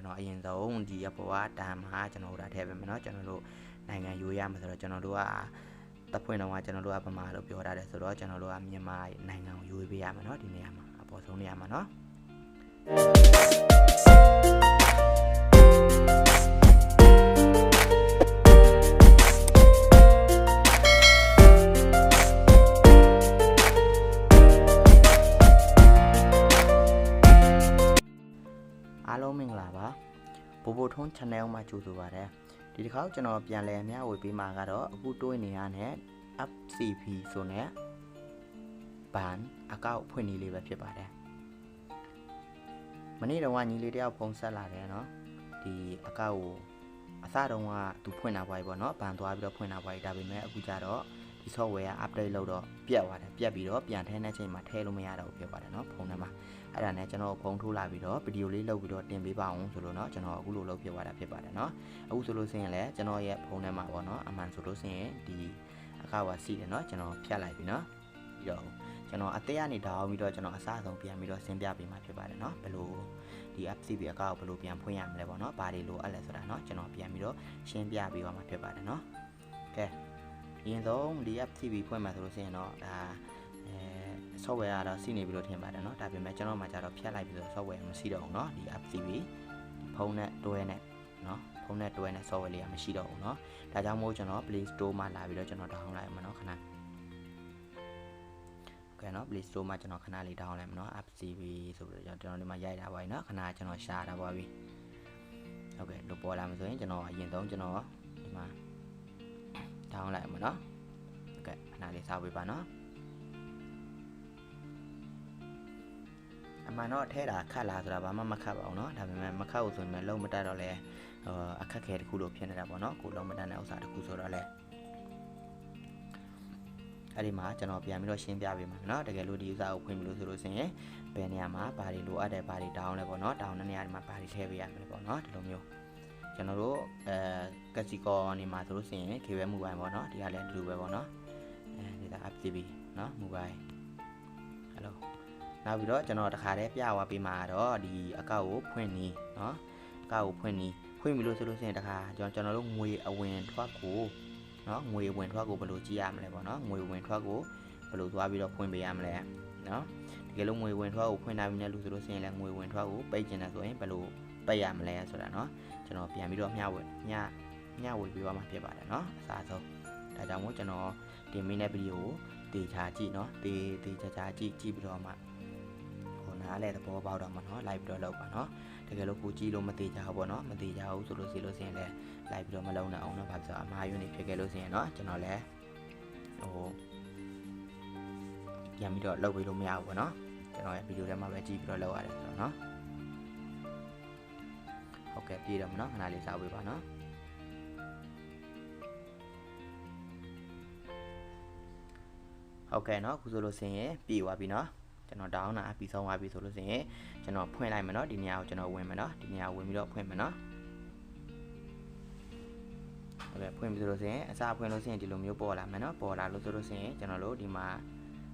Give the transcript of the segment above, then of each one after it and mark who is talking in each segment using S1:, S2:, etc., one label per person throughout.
S1: ကျွန်တော်အရင်ဆုံးဒီအပေါ်ကတန်မှာကျွန်တော်တို့ဒါထည့်ပေးမယ်เนาะကျွန်တော်တို့နိုင်ငံယူရမှာဆိုတော့ကျွန်တော်တို့ကတပ်ဖွင့်တော့ကကျွန်တော်တို့ကဗမာလို့ပြောထားတယ်ဆိုတော့ကျွန်တော်တို့ကမြန်မာနိုင်ငံကိုယူပေးရမှာเนาะဒီနေရာမှာအပေါ်ဆုံးနေရာမှာเนาะ လုံးမင်္ဂလာပါဘိုဘိုထုံး channel မှာကြိုဆိုပါရစေဒီတစ်ခါကျွန်တော်ပြန်လည်အမျှဝေပေးမှာကတော့အခုတိုးနေရတဲ့ FCP ဆိုတဲ့ဘန်အကောက်ဖွင့်နေလေးပဲဖြစ်ပါတယ်မနေ့တော့ကညီလေးတယောက်ဖုန်းဆက်လာတယ်เนาะဒီအကောက်ကိုအစတုန်းကသူဖွင့်တာပွားပြီပေါ့เนาะဘန်သွားပြီးတော့ဖွင့်တာပွားပြီဒါပေမဲ့အခုကျတော့ ဒီ software က update လုပ်တော့ပြတ်သွားတယ်ပြတ်ပြီးတော့ပြန်ထည့်တဲ့အချိန်မှာထည့်လို့မရတော့ဘူးဖြစ်ပါတယ်เนาะဖုန်းထဲမှာ အဲ့ဒါနဲ့ကျွန်တော်ဖုန်းထိုးလာပြီးတော့ဗီဒီယိုလေးလုပ်ပြီးတော့တင်ပေးပါအောင်ဆိုလို့เนาะကျွန်တော်အခုလိုလုပ်ဖြစ်သွားတာဖြစ်ပါတယ်เนาะအခုဆိုလို့ဆိုရင်လည်းကျွန်တော်ရဲ့ဖုန်းထဲမှာပေါ့เนาะအမှန်ဆိုလို့ဆိုရင်ဒီအခါဝါစီတယ်เนาะကျွန်တော်ဖြတ်လိုက်ပြီเนาะပြီးတော့ကျွန်တော်အသေးကနေတောင်းပြီးတော့ကျွန်တော်အစားဆုံးပြန်ပြီးတော့ဆင်းပြပေးမှာဖြစ်ပါတယ်เนาะဘယ်လိုဒီ FCB အကောက်ဘယ်လိုပြန်ဖွင့်ရမလဲပေါ့เนาะဘာတွေလိုအပ်လဲဆိုတာเนาะကျွန်တော်ပြန်ပြီးတော့ရှင်းပြပေးပါမှာဖြစ်ပါတယ်เนาะကဲအ ရင်ဆုံးဒီ FCB ဖွင့်မှာဆိုလို့ဆိုရင်တော့ဒါအဲ software ကတော့စီနေပြီလို့ထင်ပါတယ်เนาะဒါပေမဲ့ကျွန်တော်မှကျတော့ဖြတ်လိုက်ပြီးတော့ software မရှိတော့ဘူးเนาะဒီ FCB ဖုန်းနဲ့တွဲနဲ့เนาะဖုန်းနဲ့တွဲနဲ့ software လေးကမရှိတော့ဘူးเนาะဒါကြောင့်မို့ကျွန်တော် Play Store မှာလာပြီးတော့ကျွန်တော် download လိုက်မှာเนาะခဏကဲเนาะ Play Store မှာကျွန်တော်ခဏလေး download လိုက်မှာเนาะ FCB ဆိုပြီးတော့ကျွန်တော်ဒီမှာရိုက်တာပါပြီเนาะခဏကျွန်တော်ရှာတာပါပြီဟုတ်ကဲ့လို့ပေါ်လာမှာဆိုရင်ကျွန်တော်အရင်ဆုံးကျွန်တော်ဒီမှာ download လိုက်မှာเนาะဟုတ်ကဲ့ခဏလေးစောင့်ပေးပါเนาะ အမှန်တော့ထဲတာခတ်လာဆိုတာဘာမှမခတ်ပါဘူးเนาะဒါပေမဲ့မခတ်ဘူးဆိုရင်လည်းလုံးမတက်တော့လဲဟိုအခက်ခဲတစ်ခုလို့ဖြစ်နေတာပေါ့เนาะကိုလုံးမတက်တဲ့ဥစ္စာတစ်ခုဆိုတော့လဲအဲ့ဒီမှာကျွန်တော်ပြန်ပြီးတော့ရှင်းပြပေးမှာเนาะတကယ်လို့ဒီဥစ္စာကိုဖွင့်ပြီးလို့ဆိုလို့ဆိုရင်ဘယ်နေရာမှာဘာတွေလိုအပ်တယ်ဘာတွေတောင်းလဲပေါ့เนาะတောင်းတဲ့နေရာဒီမှာဘာတွေထည့်ပေးရမလဲပေါ့เนาะဒီလိုမျိုး ကျွန်တော်တို့အဲကက်စီကောနေမှာဆိုလို့ရှိရင် cable mobile ပေါ့နော်ဒီကလည်းအတူပဲပေါ့နော်အဲဒီဒါ app ပြီးနော် mobile hello နောက်ပြီးတော့ကျွန်တော်တခါတည်းပြသွားပေးမှာတော့ဒီအကောက်ကိုဖွင့်နေနော်အကောက်ကိုဖွင့်နေဖွင့်ပြီလို့ဆိုလို့ရှိရင်တခါကျွန်တော်တို့ငွေအဝင်ထွက်ကိုနော်ငွေဝင်ထွက်ကိုဘယ်လိုကြည့်ရမလဲပေါ့နော်ငွေဝင်ထွက်ကိုဘယ်လိုသွားပြီးတော့ဖွင့်ပေးရမလဲနော်တကယ်လို့ငွေဝင်ထွက်ကိုဖွင့်နိုင်ပြီနဲ့လို့ဆိုလို့ရှိရင်လည်းငွေဝင်ထွက်ကိုပိတ်ကျင်တယ်ဆိုရင်ဘယ်လို ပိတ်ရမလဲဆိုတာเนาะကျွန်တော်ပြန်ပြီးတော့မျှဝေမျှမျှဝေပေးသွားမှာဖြစ်ပါတယ်เนาะအစားဆုံးဒါကြောင့်မို့ကျွန်တော်တင်မိတဲ့ဗီဒီယိုကိုတေချာကြည့်เนาะတေတေချာချာကြည့်ကြည့်ပြီးတော့မှ ဟိုနားလဲသဘောပေါက်တော့မှာเนาะလိုက်ပြီးတော့လောက်ပါเนาะတကယ်လို့ကိုကြည့်လို့မသေးကြဘူးပေါ့เนาะမသေးကြဘူးဆိုလို့စီလို့စရင်လဲလိုက်ပြီးတော့မလုံနိုင်အောင်เนาะဘာဖြစ်လို့အမှားယွင်းနေဖြစ်ခဲ့လို့စရင်เนาะကျွန်တော်လဲဟိုပြန်ပြီးတော့လောက်ပြီးလို့မရဘူးပေါ့เนาะကျွန်တော်ရဲ့ဗီဒီယိုထဲမှာပဲကြည့်ပြီးတော့လောက်ရတယ်ဆိုတော့เนาะ ဟုတ်ကဲ့ပြေးတော့မเนาะခဏလေးစောက်ပေးပါเนาะဟုတ်ကဲ့เนาะခုဆိုလို့စရင်ပြေးသွားပြီเนาะ ကျွန်တော် down တာပြီးဆုံးသွားပြီဆိုလို့ဆိုရင်ကျွန်တော်ဖွင့်လိုက်မယ်เนาะဒီနေရာကိုကျွန်တော်ဝင်မယ်เนาะဒီနေရာဝင်ပြီးတော့ဖွင့်မယ်เนาะဟုတ်ကဲ့ဖွင့်ပြီးဆိုလို့ဆိုရင်အစားဖွင့်လို့ဆိုရင်ဒီလိုမျိုးပေါ်လာမယ်เนาะပေါ်လာလို့ဆိုလို့ဆိုရင်ကျွန်တော်တို့ဒီမှာ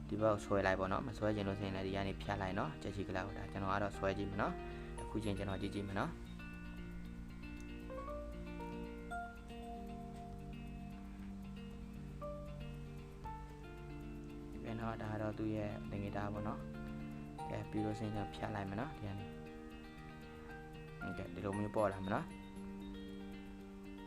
S1: ဒီဘက်ဆွဲလိုက်ပါเนาะမဆွဲချင်လို့ဆိုရင်လည်းဒီကနေဖြတ်လိုက်เนาะချက်ချီကလောက်ဒါကျွန်တော်ကတော့ဆွဲကြည့်မယ်เนาะတစ်ခုချင်းကျွန်တော်ကြည့်ကြည့်မယ်เนาะ သူ့ရဲ့ငွေသားပေါ့เนาะ ကဲပြီးလို့စရင်ကျွန်တော်ဖြတ်လိုက်မယ်နော်ဒီကနေဟုတ်ကဲ့ဒီလိုမျိုးပေါ်လာမယ်နော်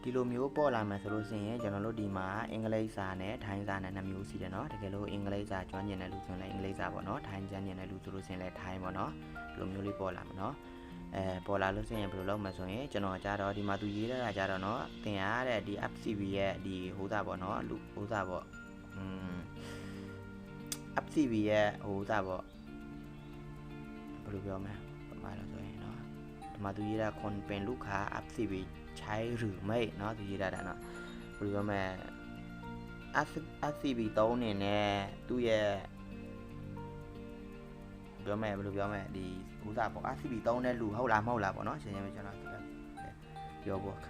S1: ဒီလိုမျိုးပေါ်လာမယ်ဆိုလို့ရှိရင်ကျွန်တော်တို့ဒီမှာအင်္ဂလိပ်စာနဲ့ထိုင်းစာနဲ့နှစ်မျိုးရှိတယ်နော်တကယ်လို့အင်္ဂလိပ်စာကျွမ်းကျင်တဲ့လူဆိုရင်လည်းအင်္ဂလိပ်စာပေါ့နော်ထိုင်းကျွမ်းကျင်တဲ့လူဆိုလို့ရှိရင်လည်းထိုင်းပေါ့နော်ဒီလိုမျိုးလေးပေါ်လာမယ်နော်အဲပေါ်လာလို့ရှိရင်ဘယ်လိုလုပ်မလဲဆိုရင်ကျွန်တော်ကြတော့ဒီမှာသူရေးထားတာကြတော့နော်သင်ရတဲ့ဒီ FCB ရဲ့ဒီဟိုးသားပေါ့နော်လူဟိုးသားပေါ့อืม FCB ရဲ့ဟိုးသားပေါ့ ဘယ်လိုပြောမလဲပမာလို့ဆိုရင်เนาะဒီမှာသူရေးတာခွန်ပင်ลูกค้า FCB ใช้หรือไม่เนาะသူရေးတာဒါเนาะဘယ်လိုပြောမလဲ FCB သုံးနေနဲ့သူ့ရဲ့ပြောမယ်ဘယ်လိုပြောမလဲဒီဥစားပေါ့ FCB သုံးတဲ့လူဟုတ်လားမဟုတ်လားပေါ့เนาะရှင်းရှင်းပဲကျွန်တော်ပြောဖို့ခ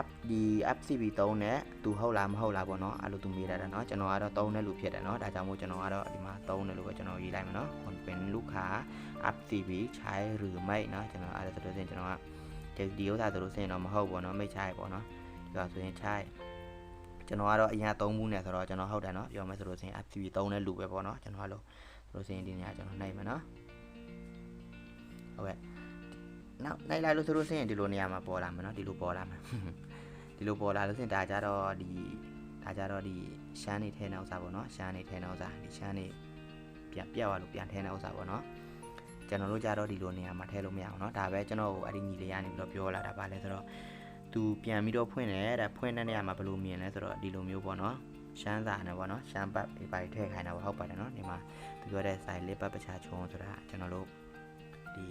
S1: app ဒီ app CB သုံးနဲ့သူဟုတ်လားမဟုတ်လားပေါ့နော်အဲ့လိုသူမေးတာတာเนาะကျွန်တော်ကတော့သုံးတဲ့လူဖြစ်တယ်เนาะဒါကြောင့်မို့ကျွန်တော်ကတော့ဒီမှာသုံးတယ်လို့ပဲကျွန်တော်ရေးလိုက်မယ်เนาะ open ลูกค้า app CB ใช้หรือไม่เนาะကျွန်တော်အဲ့ဒါဆိုလို့စင်ကျွန်တော်ကဒီဥစ္စာဆိုလို့စင်တော့မဟုတ်ပေါ့เนาะမใช่ပေါ့เนาะပြောဆိုရင်ใช่ကျွန်တော်ကတော့အရင်သုံးမှုနဲ့ဆိုတော့ကျွန်တော်ဟုတ်တယ်เนาะပြောမယ်ဆိုလို့စင် app CB သုံးတဲ့လူပဲပေါ့เนาะကျွန်တော်ကလို့ဆိုလို့စင်ဒီနေရာကျွန်တော်နိုင်မယ်เนาะဟုတ်ကဲ့ နောက်လိုက်လိုက်လို့ဆိုလို့ဆင်းရင်ဒီလိုနေရာမှာပေါ်လာမှာเนาะဒီလိုပေါ်လာမှာဒီလိုပေါ်လာလို့ဆင်းဒါကြတော့ဒီဒါကြတော့ဒီရှမ်းနေထဲနောက်စားပေါ့เนาะရှမ်းနေထဲနောက်စားဒီရှမ်းနေပြန်ပြက်သွားလို့ပြန်ထဲနောက်စားပေါ့เนาะကျွန်တော်တို့ကြတော့ဒီလိုနေရာမှာထဲလို့မရအောင်เนาะဒါပဲကျွန်တော်အဲ့ဒီညီလေးကနေပြီးတော့ပြောလာတာပါလဲဆိုတော့သူပြန်ပြီးတော့ဖွင့်တယ်ဒါဖွင့်တဲ့နေရာမှာဘယ်လိုမြင်လဲဆိုတော့ဒီလိုမျိုးပေါ့เนาะရှမ်းစာနဲ့ပေါ့နော်ရှမ်းပတ်ပြပိုင်ထည့်ခိုင်းတာပေါ့ဟုတ်ပါတယ်နော်ဒီမှာသူပြောတဲ့ site လေးပတ်ပချာချုံဆိုတာကျွန်တော်တို့ဒီ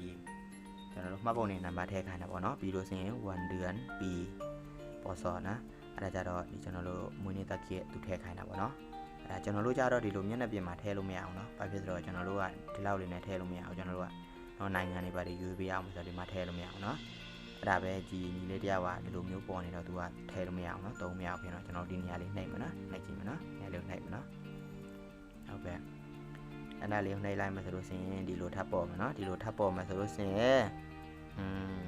S1: ကျွန်တော်တို့မှတ်ပုံနေနံပါတ်ထည့်ခိုင်းတာပေါ့နော်ပြီးလို့ဆိုရင်1 duan p ပေါ်စော်နော်အဲ့ဒါကြတော့ဒီကျွန်တော်တို့မွေးနေ့တက်ကြီးသူထည့်ခိုင်းတာပေါ့နော်အဲ့ဒါကျွန်တော်တို့ကြတော့ဒီလိုမျက်နှာပြင်မှာထည့်လို့မရအောင်နော်ဘာဖြစ်လို့ကျွန်တော်တို့ကဒီလောက်လေးနဲ့ထည့်လို့မရအောင်ကျွန်တော်တို့ကနော်နိုင်ငံတွေပါတွေယူပေးရအောင်ဆိုတော့ဒီမှာထည့်လို့မရအောင်နော်အဲ့ဒါပဲဒီညီလေးတရားကဒီလိုမျိုးပေါ်နေတော့သူကထည့်လို့မရအောင်နော်သုံးမရအောင်ပြင်တော့ကျွန်တော်ဒီနေရာလေးနှိပ်မယ်နော်နှိပ်ကြည့်မယ်နော်နေရာလေးနှိပ်မယ်နော်ဟုတ်ကဲ့ အဲ့ဒါလေးနှိပ်လိုက်မယ်ဆိုလို့ရှိရင်ဒီလိုထပ်ပေါ်မယ်နော်ဒီလိုထပ်ပေါ်မယ်ဆိုလို့ရှိရင်อืม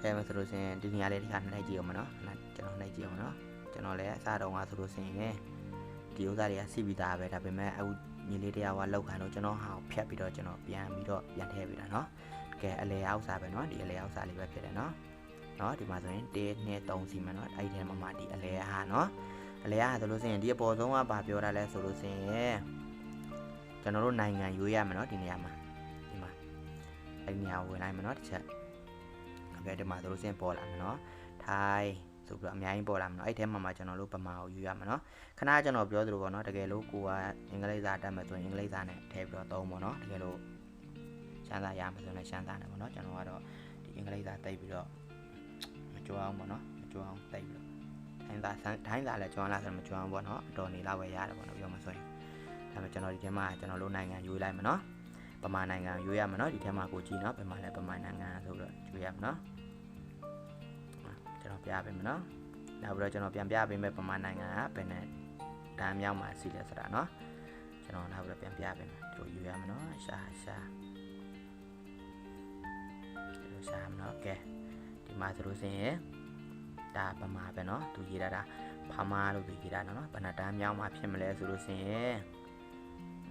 S1: ထဲမှာဆိုလို့ရှိရင်ဒီနေရာလေးတစ်ခါနှိပ်ကြည့်အောင်မနော်အဲ့ဒါကျွန်တော်နှိပ်ကြည့်အောင်နော်ကျွန်တော်လည်းအစတုန်းကဆိုလို့ရှိရင်ဒီဥစ္စာတွေကစီးပြီးသားပဲဒါပေမဲ့အခုညီလေးတရားကလောက်ခံတော့ကျွန်တော်ဟာဖြတ်ပြီးတော့ကျွန်တော်ပြန်ပြီးတော့ပြန်ထည့်ပြီးတာနော်ကဲအလေအောက်စားပဲနော်ဒီအလေအောက်စားလေးပဲဖြစ်တယ်နော်နော်ဒီမှာဆိုရင်1နဲ့3စီမံနော်အဲ့ဒီထဲမှာမှဒီအလေဟာနော်အလေဟာဆိုလို့ဆိုရင်ဒီအပေါ်ဆုံးကဘာပြောတာလဲဆိုလို့ဆိုရင် ကျွန်တော်တို့နိုင်ငံရွေးရမယ်เนาะဒီနေရာမှာဒီမှာအဲ့ဒီနေရာဝင်လိုက်မယ်เนาะတစ်ချက်โอเคဒီမှာသူတို့စင်ပေါ်လာမယ်เนาะထိုင်းဆိုပြီးတော့အများကြီးပေါ်လာမယ်เนาะအဲ့ထဲမှာမှကျွန်တော်တို့ဗမာကိုယူရမယ်เนาะခဏကျွန်တော်ပြောသလိုပေါ့เนาะတကယ်လို့ကိုကအင်္ဂလိပ်စာတတ်မယ်ဆိုရင်အင်္ဂလိပ်စာနဲ့ထည့်ပြီးတော့သုံးပေါ့เนาะတကယ်လို့ရှမ်းစာရမယ်ဆိုရင်ရှမ်းစာနဲ့ပေါ့เนาะကျွန်တော်ကတော့ဒီအင်္ဂလိပ်စာတိတ်ပြီးတော့မကြွအောင်ပေါ့เนาะမကြွအောင်တိတ်ပြီးတော့ထိုင်းစာထိုင်းစာလည်းကြွအောင်လားဆိုတော့မကြွအောင်ပေါ့เนาะအတော်နေလောက်ပဲရတယ်ပေါ့เนาะပြောမှဆိုရင် ဒါပေမဲ့ကျွန်တော်ဒီထဲမှာကျွန်တော်တို့နိုင်ငံယူလိုက်မယ်နော်ပမာနိုင်ငံယူရမယ်နော်ဒီထဲမှာကိုကြည့်နော်ပမာလည်းပမာနိုင်ငံဆိုတော့ယူရမယ်နော်ကျွန်တော်ပြပေးမယ်နော်နောက်ပြီးတော့ကျွန်တော်ပြန်ပြပေးမယ်ပမာနိုင်ငံကဘယ်နဲ့တန်းမြောက်မှာစီလဲဆိုတာနော်ကျွန်တော်နောက်ပြီးတော့ပြန်ပြပေးမယ်တို့ယူရမယ်နော်ရှာရှာတို့ရှာမယ်နော်ကဲဒီမှာဆိုလို့ရှိရင်ဒါပမာပဲနော်သူရေးတာဒါဖမာလို့သူရေးတာနော်ဘယ်နဲ့တန်းမြောက်မှာဖြစ်မလဲဆိုလို့ရှိရင်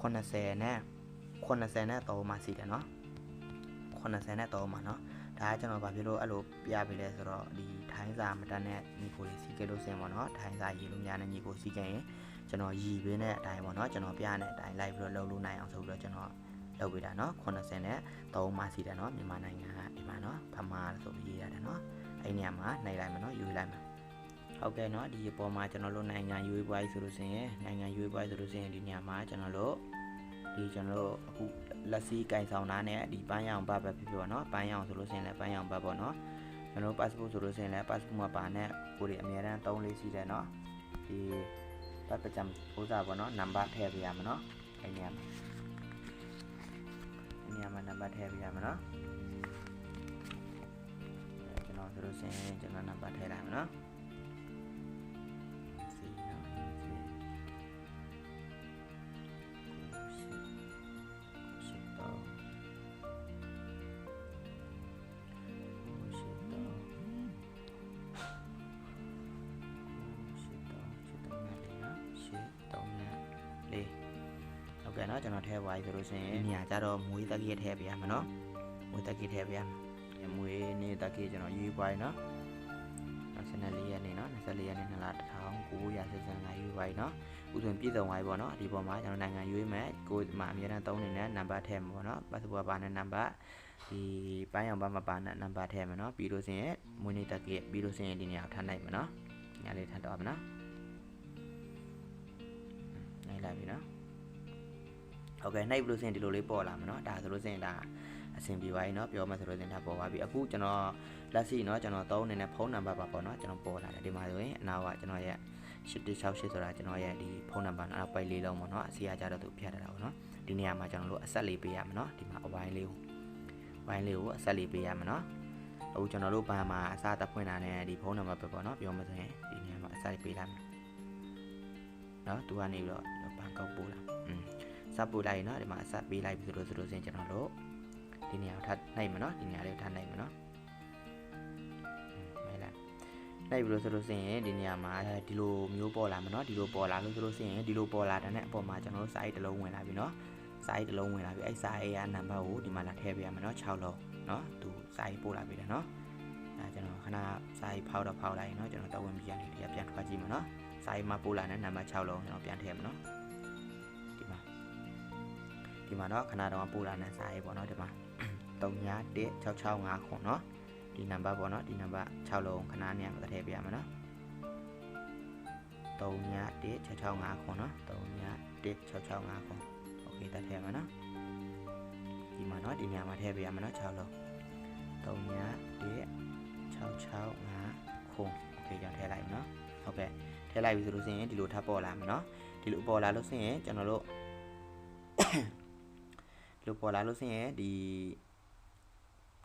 S1: 80နဲ့80နဲ့3မှာစီတယ်เนาะ80နဲ့3မှာเนาะဒါကကျွန်တော်ဗာပြလို့အဲ့လိုပြပေးလဲဆိုတော့ဒီထိုင်းစာမတတ်တဲ့ညီကိုလေးစီကလို့စင်ပေါ့เนาะထိုင်းစာရေးလို့များတဲ့ညီကိုစီကရင်ကျွန်တော်ရည်ပေးတဲ့အတိုင်းပေါ့เนาะကျွန်တော်ပြတဲ့အတိုင်း live ပြီးတော့လုပ်လို့နိုင်အောင်ဆိုပြီးတော့ကျွန်တော်လုပ်ပေးတာเนาะ80နဲ့3မှာစီတယ်เนาะမြန်မာနိုင်ငံကဒီမှာเนาะဖမာဆိုပြီးရေးရတယ်เนาะအဲ့နေရာမှာနိုင်လိုက်မယ်เนาะယူလိုက်မယ် ဟုတ်ကဲ့เนาะဒီအပေါ်မှာကျွန်တော်တို့နိုင်ငံရွေးပွားရေးဆိုလို့ရှိရင်နိုင်ငံရွေးပွားရေးဆိုလို့ရှိရင်ဒီညမှာကျွန်တော်တို့ဒီကျွန်တော်တို့အခုလက်စီကင်ဆောင်တာနဲ့ဒီပန်းရောင်ဘတ်ပဲဖြစ်ဖြစ်ပါเนาะပန်းရောင်ဆိုလို့ရှိရင်လည်းပန်းရောင်ဘတ်ပေါ့เนาะကျွန်တော်တို့ passport ဆိုလို့ရှိရင်လည်း passport မှာပါနဲ့ကိုယ်ဒီအများအား3လေးရှိတယ်เนาะဒီပတ်ပကြံဥစားပေါ့เนาะနံပါတ်ထည့်ပေးရမှာเนาะအဲ့နေရာမှာအဲ့နေရာမှာနံပါတ်ထည့်ပေးရမှာเนาะကျွန်တော်ဆိုလို့ရှိရင်ကျွန်တော်နံပါတ်ထည့်လိုက်မှာเนาะ ကဲเนาะကျွန်တော်ထည့်ပါပြီဆိုလို့ရှိရင်ညာကြတော့မွေးတက်ကြီးထည့်ပေးရမှာเนาะမွေးတက်ကြီးထည့်ပေးရမှာမွေးနေတက်ကြီးကျွန်တော်ရေးပါပြီเนาะ နော်24ရက်နေ့နော်24ရက်နေ့နှစ်လ1985ရေးပါပြီနော်ဥစဉ်ပြည့်စုံပါပြီပေါ့နော်ဒီပေါ်မှာကျွန်တော်နိုင်ငံရွေးမယ်ကိုယ်မှာအများအားသုံးနေတဲ့နံပါတ်ထည့်မှာပေါ့နော် passport ပါတဲ့နံပါတ်ဒီပိုင်းအောင်ပါမပါတဲ့နံပါတ်ထည့်မှာနော်ပြီးလို့ရှိရင်မွေးနေ့တက်ကြီးပြီးလို့ရှိရင်ဒီနေရာကိုထပ်နိုင်မှာနော်ညာလေးထပ်တော့မှာနော်နိုင်လာပြီနော် ဟုတ်ကဲ့နှိပ်လို့စရင်ဒီလိုလေးပေါ်လာမှာเนาะဒါဆိုလို့စရင်ဒါအဆင်ပြေပါပြီเนาะပြောမှဆိုလို့စရင်ဒါပေါ်ပါပြီအခုကျွန်တော် လက်ရှိเนาะကျွန်တော်သုံးနေတဲ့ဖုန်းနံပါတ်ပါပေါ့เนาะကျွန်တော်ပေါ်လာတယ်ဒီမှာဆိုရင်အနောက်ကကျွန်တော်ရဲ့8168ဆိုတာကျွန်တော်ရဲ့ဒီဖုန်းနံပါတ်နော်ပိုက်လေးလုံးပေါ့เนาะအစီအကြတော့သူဖြတ်ထားတာပေါ့เนาะဒီနေရာမှာကျွန်တော်တို့အဆက်လေးပေးရမှာเนาะဒီမှာအဝိုင်းလေးကိုဝိုင်းလေးကိုအဆက်လေးပေးရမှာเนาะအခုကျွန်တော်တို့ဘာမှာအစားတက်ဖွင့်တာနဲ့ဒီဖုန်းနံပါတ်ပဲပေါ့เนาะပြောမှဆိုရင်ဒီနေရာမှာအဆက်လေးပေးလိုက်မယ်เนาะသူကနေပြီးတော့ဘန်ကောက်ပို့လာอืม စပ်ပို့လိုက်ရင်เนาะဒီမှာစပ်ပေးလိုက်ပြီဆိုလို့ဆိုလို့စရင်ကျွန်တော်တို့ဒီနေရာကိုထပ်နိုင်မှာเนาะဒီနေရာလေးကိုထပ်နိုင်မှာเนาะ နိုင်ပြီလို့ဆိုလို့စရင်ဒီနေရာမှာဒီလိုမျိုးပေါ်လာမှာเนาะဒီလိုပေါ်လာလို့ဆိုလို့စရင်ဒီလိုပေါ်လာတဲ့အပေါ်မှာကျွန်တော်တို့ site တစ်လုံးဝင်လာပြီเนาะ site တစ်လုံးဝင်လာပြီအဲ့ site ရဲ့နံပါတ်ကိုဒီမှာလာထည့်ပေးရမှာเนาะ6လုံးเนาะသူ site ပို့လာပြီတယ်เนาะအဲကျွန်တော်ခဏ site ဖောက်တော့ဖောက်လိုက်ရင်เนาะကျွန်တော်တဝင်ပြန်နေဒီကပြန်ထွက်ကြည့်မှာเนาะ site မှာပို့လာတဲ့နံပါတ်6လုံးကျွန်တော်ပြန်ထည့်မှာเนาะဒီမှာ ဒီမှာတော့ခဏတော့ပို့လာတဲ့စာရေးပေါ့နော်ဒီမှာ31665ခွန်နော် ဒီနံပါတ်ပေါ့နော်ဒီနံပါတ်6လုံးခဏနေရာမှာထည့်ပြရမှာနော်31665ခွန်နော်31665ခွန်โอเคတတ်ထည့်မှာနော်ဒီမှာနော်ဒီနေရာမှာထည့်ပြရမှာနော်6လုံး31665ခွန်โอเคကြောင့်ထည့်လိုက်မှာနော်ဟုတ်ကဲ့ထည့်လိုက်ပြီဆိုလို့ရှိရင်ဒီလိုထပ်ပေါ်လာမှာနော်ဒီလိုပေါ်လာလို့ရှိရင်ကျွန်တော်တို့ လို့ပေါ်လာလို့ဆိုရင်ဒီ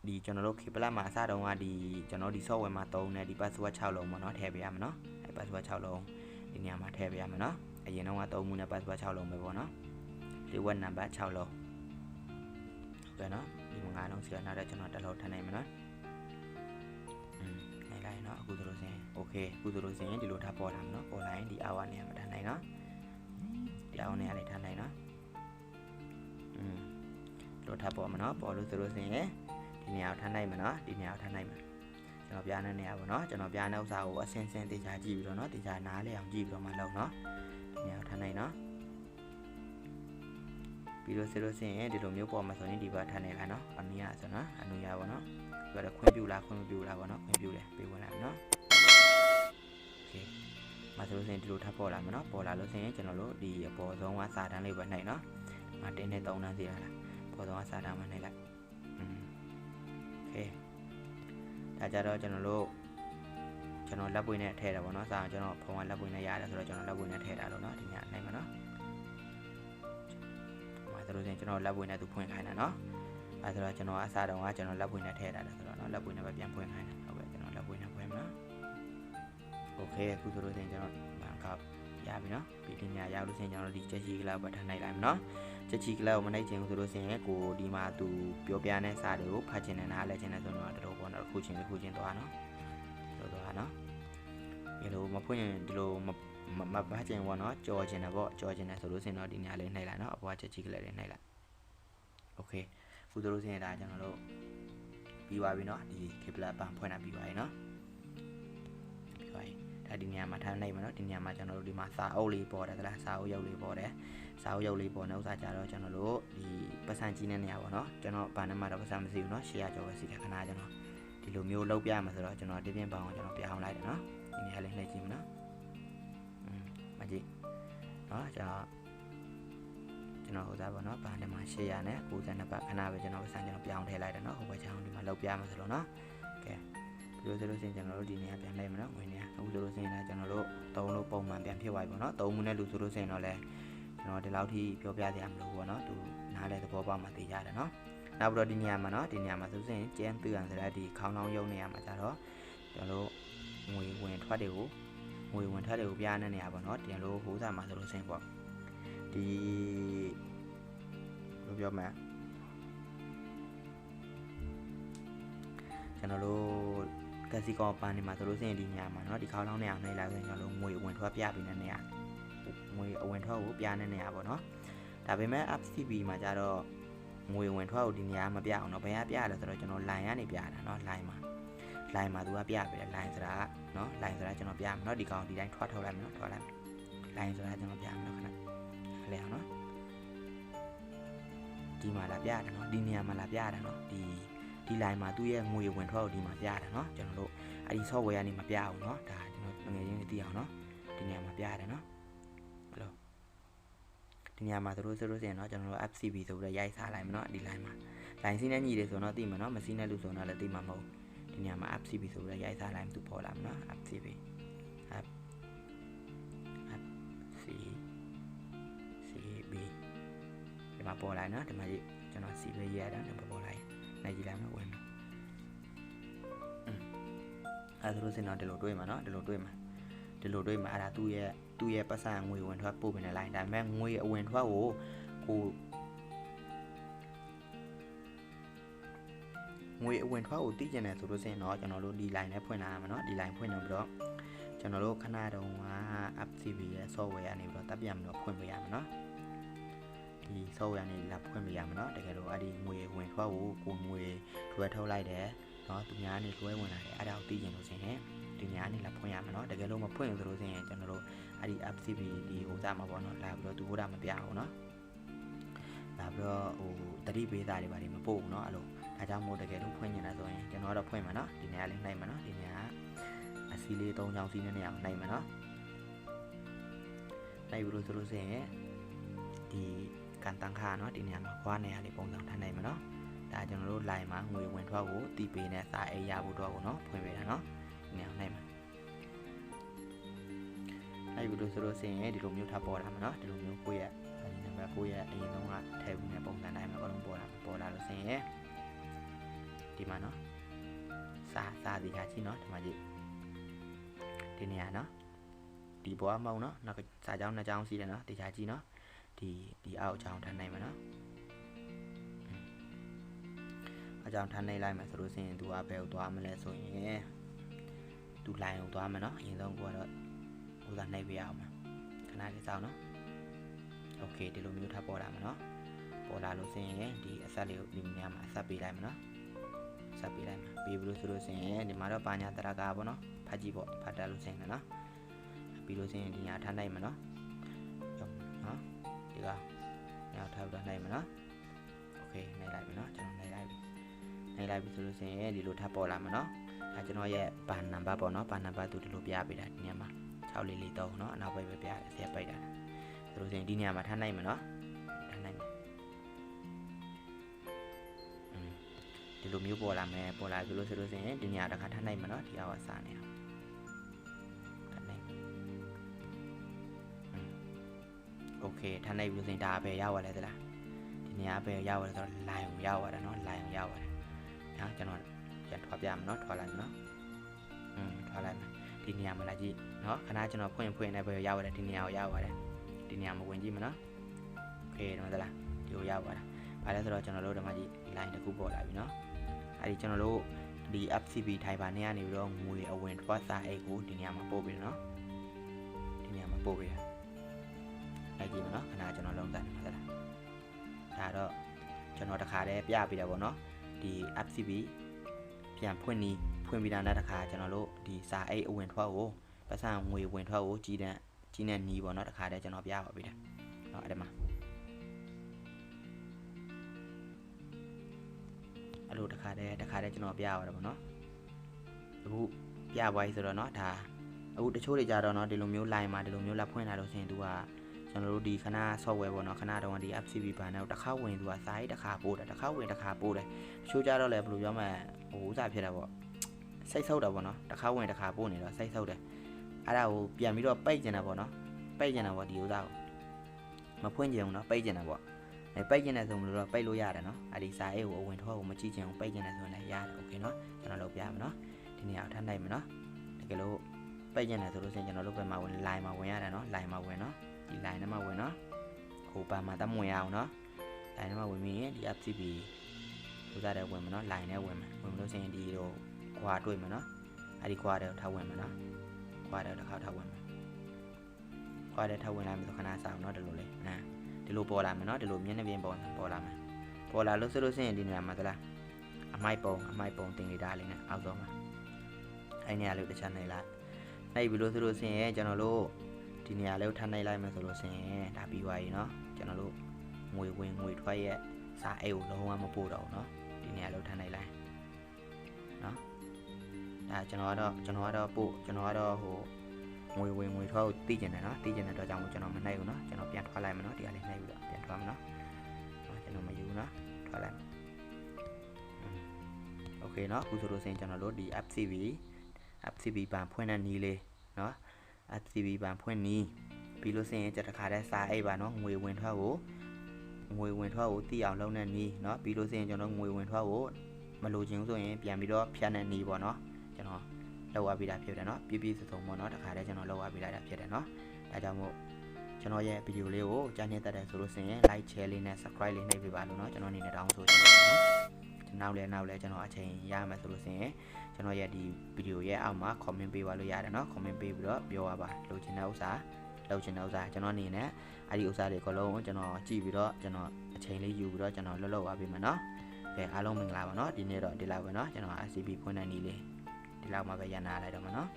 S1: ဒီကျွန်တော်တို့ Kplus မှာအစတုန်းကဒီကျွန်တော်ဒီ software မှာသုံးတဲ့ဒီ password 6လုံးပေါ့နော်ထည့်ပေးရမှာနော်အဲ password 6လုံးဒီနေရာမှာထည့်ပေးရမှာနော်အရင်တော့ကသုံးမှုနဲ့ password 6လုံးပဲပေါ့နော် reward number 6လုံးဟုတ်ကဲ့နော်ဒီငါးလုံးစီတော့နောက်တော့ကျွန်တော်တစ်လုံးထည့်နိုင်မှာနော်နိုင်လိုက်နော်အခုတို့ဆိုရင် okay အခုတို့ဆိုရင်ဒီလိုထားပေါ်လာမှာနော် online ဒီ hour နဲ့မထမ်းနိုင်နော်ဒီ hour နဲ့လည်းထမ်းနိုင်နော်อืมလိုထားပေါ်မှာနော်ပေါ်လို့ဆိုလို့ဆိုရင် ဒီနေရာကိုထပ်နိုင်မှာเนาะဒီနေရာကိုထပ်နိုင်မှာကျွန်တော်ပြတဲ့နေရာပေါ့เนาะကျွန်တော်ပြတဲ့ဥစ္စာကိုအစင်းစင်းတေချာကြည့်ပြီးတော့เนาะတေချာနားလဲအောင်ကြည့်ပြီးတော့မှလုပ်เนาะဒီနေရာကိုထပ်နိုင်เนาะပြီးလို့ဆိုလို့ဆိုရင်ဒီလိုမျိုးပေါ်မှာဆိုရင်ဒီဘက်ထပ်နေလိုက်เนาะအနည်းရဆိုเนาะအနည်းရပါเนาะပြောတော့ခွင့်ပြုလားခွင့်မပြုလားပေါ့เนาะခွင့်ပြုတယ်ပေးဝင်လိုက်เนาะโอเคမဆိုလို့ဆိုရင်ဒီလိုထပ်ပေါ်လာမှာเนาะပေါ်လာလို့ဆိုရင်ကျွန်တော်တို့ဒီအပေါ်ဆုံးကစာတန်းလေးပဲနှိုက်เนาะမတင်းနဲ့3တန်းစီရလား ပေါ်တော့စာတာမှနေလိုက်อืม โอเคဒါကြတော့ကျွန်တော်တို့ကျွန်တော်လက်ပွေနဲ့ထည့်တာပေါ့နော်စာကျွန်တော်ဖုန်းကလက်ပွေနဲ့ရတယ်ဆိုတော့ကျွန်တော်လက်ပွေနဲ့ထည့်တာလို့နော်ဒီညနိုင်မှာနော်ဟိုမှာဆိုလို့ရှိရင်ကျွန်တော်လက်ပွေနဲ့သူဖွင့်ခိုင်းတာနော်အဲဆိုတော့ကျွန်တော်အစားတော့ကကျွန်တော်လက်ပွေနဲ့ထည့်တာလေဆိုတော့နော်လက်ပွေနဲ့ပဲပြန်ဖွင့်ခိုင်းတာဟုတ်ကဲ့ကျွန်တော်လက်ပွေနဲ့ဖွင့်မှာโอเคအခုဆိုလို့ရှိရင်ကျွန်တော်ဘန်ကောက် ရပြီနော်ပြီးဒီညရောက်လို့ရှိရင်ကျွန်တော်ဒီချက်ချီကလာပဲထပ်နိုင်လိုက်မယ်နော် ချက်ချီကလပ်ကိုမနိုင်ချင်ဘူးဆိုလို့ရှိရင်ကိုဒီမှာသူပြောပြတဲ့စာတွေကိုဖတ်ချင်တဲ့နားလဲချင်တဲ့ဆိုတော့တော်ပေါ်တော့ခုချင်းခုချင်းသွားနော်တော်သွားနော်ဒီလိုမဖွင့်ရင်ဒီလိုမမဖတ်ချင်ဘောနော်ကြော်ချင်တယ်ပေါ့ကြော်ချင်တယ်ဆိုလို့ရှိရင်တော့ဒီညာလေးနှိပ်လိုက်နော်အပေါ်ချက်ချီကလပ်လေးနှိပ်လိုက်โอเคခုဆိုလို့ရှိရင်ဒါကျွန်တော်တို့ပြီးပါပြီနော်ဒီ Kplat ပန်ဖွင့်တာပြီးပါပြီနော်ပြီးပါပြီ ဒါဒီညမှာထားနိုင်မှာနော်ဒီညမှာကျွန်တော်တို့ဒီမှာစာအုပ်လေးပေါ်တယ်သလားစာအုပ်ရုပ်လေးပေါ်တယ် စာအုပ်ရုပ်လေးပေါ်နေဥစားကြတော့ကျွန်တော်တို့ဒီပတ်စံကြီးတဲ့နေရာပေါ့နော်ကျွန်တော်ဘာနဲ့မှတော့ပတ်စံမစီဘူးเนาะရှေ့ရကြောပဲစီတယ်ခဏကျွန်တော်ဒီလိုမျိုးလောက်ပြရမှာဆိုတော့ကျွန်တော်ဒီပြင်ပေါအောင်ကျွန်တော်ပြအောင်လိုက်တယ်เนาะဒီနေရာလေးနှိပ်ကြည့်မနော်อืมမကြည့်เนาะကျွန်တော်ကျွန်တော်ဟိုစားပေါ့နော်ဘာနဲ့မှရှေ့ရနဲ့92ပတ်ခဏပဲကျွန်တော်ပတ်စံကျွန်တော်ပြအောင်ထည့်လိုက်တယ်เนาะဟိုဘက်ချောင်းဒီမှာလောက်ပြရမှာဆိုတော့เนาะကဲ ပြီးလို့ဆိုလို့ရှိရင်ကျွန်တော်တို့ဒီနေရာပြန်လိုက်မနော်ဝင်နေအခုဆိုလို့ရှိရင်လည်းကျွန်တော်တို့သုံးလို့ပုံမှန်ပြန်ဖြစ်သွားပြီပေါ့နော်သုံးမှုနဲ့လူဆိုလို့ရှိရင်တော့လည်းကျွန်တော်ဒီလောက်ထိပြောပြစရာမလိုဘူးပေါ့နော်သူနားလဲသဘောပေါက်မှသိကြတယ်နော်နောက်ပြီးတော့ဒီနေရာမှာနော်ဒီနေရာမှာဆိုရင်ကျန်း tư ရန်ဆိုတဲ့ဒီခေါင်းလောင်းယုံနေရာမှာကြတော့ကျွန်တော်တို့ငွေဝင်ထွက်တွေကိုငွေဝင်ထွက်တွေကိုပြတဲ့နေရာပေါ့နော်တင်လို့ဟိုးစားမှာဆိုလို့စင်ပေါ့ဒီဘယ်လိုပြောမလဲကျွန်တော်တို့ ကက်စီကောပန်နေမှာဆိုလို့စင်ဒီနေရာမှာနော်ဒီခေါင်းလောင်းနေရာနှိပ်လိုက်ဆိုရင်ကျွန်တော်တို့ငွေဝင်ထွက်ပြပေးတဲ့နေရာ ငွေအဝင်ထွက်ကိုပြတဲ့နေရာပေါ့နော် ဒါပေမဲ့ FCB မှာကြတော့ငွေဝင်ထွက်ကိုဒီနေရာမပြအောင်เนาะဘယ်ကပြရလဲဆိုတော့ကျွန်တော် line ကနေပြတာเนาะ line မှာ line မှာသူကပြပေးတယ် line ဆိုတာเนาะ line ဆိုတာကျွန်တော်ပြမယ်เนาะဒီကောင်ဒီတိုင်းထွက်ထုတ်လိုက်မယ်เนาะထွက်လိုက်မယ် line ဆိုတာကျွန်တော်ပြမယ်เนาะခဏလဲအောင်เนาะဒီမှာလာပြတယ်เนาะဒီနေရာမှာလာပြတယ်เนาะဒီ ဒီ line မှာသူ့ရဲ့ငွေဝင်ထွက်ကိုဒီမှာပြတယ်เนาะကျွန်တော်တို့အဲ့ဒီ software ကနေမပြအောင်เนาะဒါကျွန်တော်ငွေရင်းသိအောင်เนาะဒီနေရာမှာပြရတယ်เนาะအဲ့လိုဒီနေရာမှာသူတို့ဆိုလို့ရှိရင်เนาะကျွန်တော်တို့ FCB ဆိုပြီးတော့ရိုက်စားလိုက်မယ်เนาะဒီ line မှာ line စီးနဲ့ညီတယ်ဆိုတော့သိမှာเนาะမစီးနဲ့လူဆိုတော့လည်းသိမှာမဟုတ်ဒီနေရာမှာ FCB ဆိုပြီးတော့ရိုက်စားလိုက်မှသူပေါ်လာမယ်เนาะ FCB F C CB ဒီမှာပေါ်လာเนาะဒီမှာကြီးကျွန်တော် C ပဲရေးရတာဒီမှာပေါ်လာရင် နိုင်ကြည့်လိုက်မယ်ဝင်မယ်อืมအဲဒါလို့စင်တော့ဒီလိုတွေးမှာเนาะဒီလိုတွေးမှာဒီလိုတွေးမှာအဲ့ဒါသူ့ရဲ့သူ့ရဲ့ပတ်စံငွေဝင်ထွက်ပို့ပေးနေလိုက်ဒါပေမဲ့ငွေအဝင်ထွက်ကိုကိုငွေအဝင်ထွက်ကိုသိကျင်တယ်ဆိုလို့စင်တော့ကျွန်တော်တို့ဒီ line နဲ့ဖွင့်လာရမှာเนาะဒီ line ဖွင့်တော့ပြီးတော့ကျွန်တော်တို့ခဏတုန်းက FCB ရဲ့ software ကနေပြီးတော့တပ်ပြန်ပြီးတော့ဖွင့်ပေးရမှာเนาะ ဒီ software ကနေလာဖွင့်ပေးရမှာเนาะတကယ်လို့အဲ့ဒီငွေဝင်ထွက်ကိုကိုငွေလွှဲထုတ်လိုက်တယ်เนาะသူများနေလွှဲဝင်လာတယ်အဲ့ဒါကိုသိကျင်လို့စင်ရင်ဒီညာနေလာဖွင့်ရမှာเนาะတကယ်လို့မဖွင့်ဘူးဆိုလို့စင်ရင်ကျွန်တော်တို့အဲ့ဒီ FCB ဒီဟိုစားမှာပေါ့เนาะလာပြီးတော့သူဟိုတာမပြအောင်เนาะလာပြီးတော့ဟိုတတိပေးတာတွေပါဒီမပို့ဘူးเนาะအဲ့လိုဒါကြောင့်မို့တကယ်လို့ဖွင့်နေတာဆိုရင်ကျွန်တော်တော့ဖွင့်မှာเนาะဒီနေရာလေးနှိုက်မှာเนาะဒီနေရာအစီလေး၃ချောင်းစီးနေအောင်နှိုက်မှာเนาะနှိုက်ပြီးလို့ဆိုလို့စင်ရင်ဒီ ကန်တန်ခါเนาะဒီနေရာမှာခွာနေရာလေးပုံစံထားနိုင်မှာเนาะဒါကျွန်တော်တို့ line မှာငွေဝင်ထွက်ကိုတီးပေးနဲ့စာအိတ်ရဖို့တော့ကိုเนาะဖွင့်ပေးတာเนาะဒီနေရာနှိုက်မှာလိုက်ပြီးလို့ဆိုလို့စင်ရင်ဒီလိုမျိုးထပ်ပေါ်လာမှာเนาะဒီလိုမျိုးကိုယ့်ရဲ့အရင်နံပါတ်ကိုယ့်ရဲ့အရင်ဆုံးကထည့်ပြီးနေပုံစံတိုင်းမှာအကုန်လုံးပေါ်လာပေါ်လာလို့စင်ရင်ဒီမှာเนาะစာစာဒီကကြီးเนาะဒီမှာကြီးဒီနေရာเนาะဒီပေါ်မောင်းเนาะနောက်ကစာကြောင်းနှစ်ကြောင်းစီးတယ်เนาะဒီကကြီးเนาะ ဒီဒီအောက်ကြောင်းထပ်နိုင်မှာเนาะအကြောင်းထပ်နိုင်လိုက်မှာဆိုလို့စင်ရင်သူကဘယ်ကိုသွားမလဲဆိုရင်သူ line ကိုသွားမယ်เนาะအရင်ဆုံးကိုကတော့ဥစားနှိပ်ပြရအောင်ခဏလေးစောင့်เนาะโอเคဒီလိုမျိုးထပ်ပေါ်လာမှာเนาะပေါ်လာလို့စင်ရင်ဒီအဆက်လေးကိုဒီနေရာမှာအဆက်ပေးလိုက်မှာเนาะဆက်ပေးလိုက်မှာပေးပြီးလို့ဆိုလို့စင်ရင်ဒီမှာတော့ပါညာတရကာပေါ့เนาะဖတ်ကြည့်ပေါ့ဖတ်တတ်လို့စင်တယ်เนาะပြီးလို့စင်ရင်ဒီညာထားနိုင်မှာเนาะเนาะ ဒီကညာထားပြီးတော့နိုင်မှာเนาะโอเคနိုင်လိုက်ပြီเนาะကျွန်တော်နိုင်လိုက်ပြီနိုင်လိုက်ပြီဆိုလို့စင်ရင်ဒီလိုထပ်ပေါ်လာမှာเนาะဒါကျွန်တော်ရဲ့ဘာနံပါတ်ပေါ့เนาะဘာနံပါတ်သူဒီလိုပြပေးတာဒီနေရာမှာ6443เนาะအနောက်ဘက်ပဲပြရတယ်ဆရာပိတ်တာဆိုလို့စင်ဒီနေရာမှာထားနိုင်မှာเนาะထားနိုင်မှာอืมဒီလိုမျိုးပေါ်လာမယ်ပေါ်လာဆိုလို့ဆိုလို့စင်ဒီနေရာတစ်ခါထားနိုင်မှာเนาะဒီအောက်ကစားနေအောင် โอเคထားနိုင်ပြီဆိုရင်ဒါပဲရောက်သွားလဲသလားဒီနေရာပဲရောက်သွားလဲဆိုတော့ line ကိုရောက်သွားတာเนาะ line ကိုရောက်သွားတယ်เนาะကျွန်တော်ပြန်ထွားပြမယ်เนาะထွားလိုက်မယ်เนาะอืมထွားလိုက်မယ်ဒီနေရာမှာလာကြည့်เนาะခဏကျွန်တော်ဖွင့်ဖွင့်နေပဲရောက်ရတယ်ဒီနေရာကိုရောက်ရတယ်ဒီနေရာမှာဝင်ကြည့်မနော်โอเคတော့သလားဒီကိုရောက်သွားတာဘာလဲဆိုတော့ကျွန်တော်တို့ဒီမှာကြည့် line တစ်ခုပေါ်လာပြီเนาะအဲဒီကျွန်တော်တို့ဒီ FCB ထိုင်ပါနေရနေပြီးတော့ငွေအဝင်ထွက်စာအိတ်ကိုဒီနေရာမှာပို့ပြီးเนาะဒီနေရာမှာပို့ပြီးတာ အဲ့ဒီမနော်ခဏကျွန်တော်လုံးစားနေမှာသလားဒါတော့ကျွန်တော်တခါတည်းပြပေးတယ်ပေါ့နော်ဒီ FCB ပြန်ဖွင့်နီးဖွင့်ပြီးတာနဲ့တခါကျွန်တော်တို့ဒီစာအိတ်အဝင်ထွက်ကိုပတ်စံငွေဝင်ထွက်ကိုကြီးတဲ့ကြီးတဲ့နီးပေါ့နော်တခါတည်းကျွန်တော်ပြပါပေးတယ်เนาะအဲ့ဒီမှာအဲ့လိုတခါတည်းတခါတည်းကျွန်တော်ပြရပါတယ်ပေါ့နော်အခုပြပွားကြီးဆိုတော့เนาะဒါအခုတချို့တွေကြတော့เนาะဒီလိုမျိုး line မှာဒီလိုမျိုးလက်ဖွင့်လာလို့ဆိုရင် तू က ကျွန်တော်တို့ဒီခဏ software ပေါ့နော်ခဏတုန်းကဒီ FCB ဘန်နဲ့တစ်ခါဝင် तू ကစာရေးတစ်ခါပို့တယ်တစ်ခါဝင်တစ်ခါပို့တယ်တချို့ကြတော့လည်းဘယ်လိုပြောမလဲဟိုဥစားဖြစ်တာပေါ့စိတ်ဆုပ်တာပေါ့နော်တစ်ခါဝင်တစ်ခါပို့နေတော့စိတ်ဆုပ်တယ်အဲ့ဒါကိုပြန်ပြီးတော့ပိတ်ကျင်တာပေါ့နော်ပိတ်ကျင်တာပေါ့ဒီဥစားကိုမဖွင့်ကျင်ဘူးနော်ပိတ်ကျင်တာပေါ့အဲပိတ်ကျင်တဲ့ဆိုမလို့တော့ပိတ်လို့ရတယ်နော်အဲ့ဒီစာအိတ်ကိုအဝင်ထွက်ကိုမကြည့်ချင်ဘူးပိတ်ကျင်တဲ့ဆိုရင်လည်းရတယ်โอเคနော်ကျွန်တော်လုပ်ပြမယ်နော်ဒီနေရာကိုထပ်နိုင်မယ်နော်တကယ်လို့ပိတ်ကျင်တယ်ဆိုလို့ရှိရင်ကျွန်တော်တို့ဘယ်မှာဝင် line မှာဝင်ရတယ်နော် line မှာဝင်နော် ဒီ line ထဲမှာဝင်နော်ဟိုပါမှာတမဝင်အောင်နော် line ထဲမှာဝင်ပြီးရင်ဒီ FCB ဥစားတဲ့ဝင်မယ်နော် line နဲ့ဝင်မယ်ဝင်လို့ရှိရင်ဒီတော့ခွာတွေ့မယ်နော်အဲ့ဒီခွာတဲ့ထားဝင်မယ်နော်ခွာတဲ့တစ်ခါထားဝင်မယ်ခွာတဲ့ထားဝင်လိုက်မယ်ဆိုခဏစားအောင်နော်ဒီလိုလေးအဲဒီလိုပေါ်လာမယ်နော်ဒီလိုမျက်နှာပြင်ပေါ်ပေါ်လာမယ်ပေါ်လာလို့ဆိုလို့ရှိရင်ဒီနေရာမှာသလားအမိုက်ပုံအမိုက်ပုံတင်နေတာလေးနဲ့အောက်ဆုံးမှာအဲ့နေရာလေးတစ်ချက်နေလိုက်နှိပ်ပြီးလို့ဆိုလို့ရှိရင်ကျွန်တော်တို့ ဒီနေရာလေးကိုထပ်နှိပ်လိုက်မယ်ဆိုလို့ရှိရင်ဒါပြီးသွားပြီနော်ကျွန်တော်တို့ငွေဝင်ငွေထွက်ရဲ့စာအိတ်ကိုလုံးဝမပို့တော့ဘူးနော်ဒီနေရာလေးကိုထပ်နှိပ်လိုက်နော်ဒါကျွန်တော်ကတော့ကျွန်တော်ကတော့ပို့ကျွန်တော်ကတော့ဟို ငွေဝင်ငွေထွက်ကိုသိကျင်တယ်နော်သိကျင်တဲ့အတွက်ကြောင့်မို့ကျွန်တော်မနှိပ်ဘူးနော်ကျွန်တော်ပြန်ထွက်လိုက်မယ်နော်ဒီကလေးနှိပ်ပြီးတော့ပြန်ထွက်မယ်နော်နော်ကျွန်တော်မယူဘူးနော်ထွက်လိုက်မယ်โอเคเนาะအခုဆိုလို့ဆိုရင်ကျွန်တော်တို့ဒီ FCB FCB ဘန်ဖွင့်တဲ့နီးလေးเนาะ FCB ဘန်ဖွင့်နီးပြီးလို့ဆိုရင်ကျွန်တော်တစ်ခါတည်းစာအိတ်ပါเนาะငွေဝင်ထွက်ကိုငွေဝင်ထွက်ကိုသိအောင်လုပ်တဲ့နီးเนาะပြီးလို့ဆိုရင်ကျွန်တော်ငွေဝင်ထွက်ကိုမလိုချင်ဘူးဆိုရင်ပြန်ပြီးတော့ဖြတ်တဲ့နီးပေါ့เนาะကျွန်တော် လောက်ရပြီးတာဖြစ်တယ်เนาะပြည့်ပြည့်စုံစုံပေါ့เนาะတခါတည်းကျွန်တော်လောက်ရပြီးလိုက်တာဖြစ်တယ်เนาะဒါကြောင့်မို့ကျွန်တော်ရဲ့ဗီဒီယိုလေးကိုကြားနေတတ်တယ်ဆိုလို့ဆိုရင် like share လေးနဲ့ subscribe လေးနှိပ်ပေးပါလို့เนาะကျွန်တော်အနေနဲ့တောင်းဆိုချင်တယ်เนาะကျွန်တော်လည်းနောက်လည်းကျွန်တော်အချိန်ရမယ်ဆိုလို့ဆိုရင် ကျွန်တော်ရဲ့ဒီဗီဒီယိုရဲ့အောက်မှာ comment ပေးပါလို့ရတယ်เนาะ comment ပေးပြီးတော့ပြောပါပါလိုချင်တဲ့ဥစ္စာလုပ်ချင်တဲ့ဥစ္စာကျွန်တော်အနေနဲ့အဲ့ဒီဥစ္စာတွေအကုန်လုံးကိုကျွန်တော်ကြည့်ပြီးတော့ကျွန်တော်အချိန်လေးယူပြီးတော့ကျွန်တော်လွတ်လွတ်ပါပေးမယ်เนาะကဲအားလုံးမင်္ဂလာပါเนาะဒီနေ့တော့ဒီလောက်ပဲเนาะကျွန်တော် RCB ဖွင့်တဲ့နေ့လေးဒီလောက်မှပဲရန်နာလိုက်တော့မှာเนาะ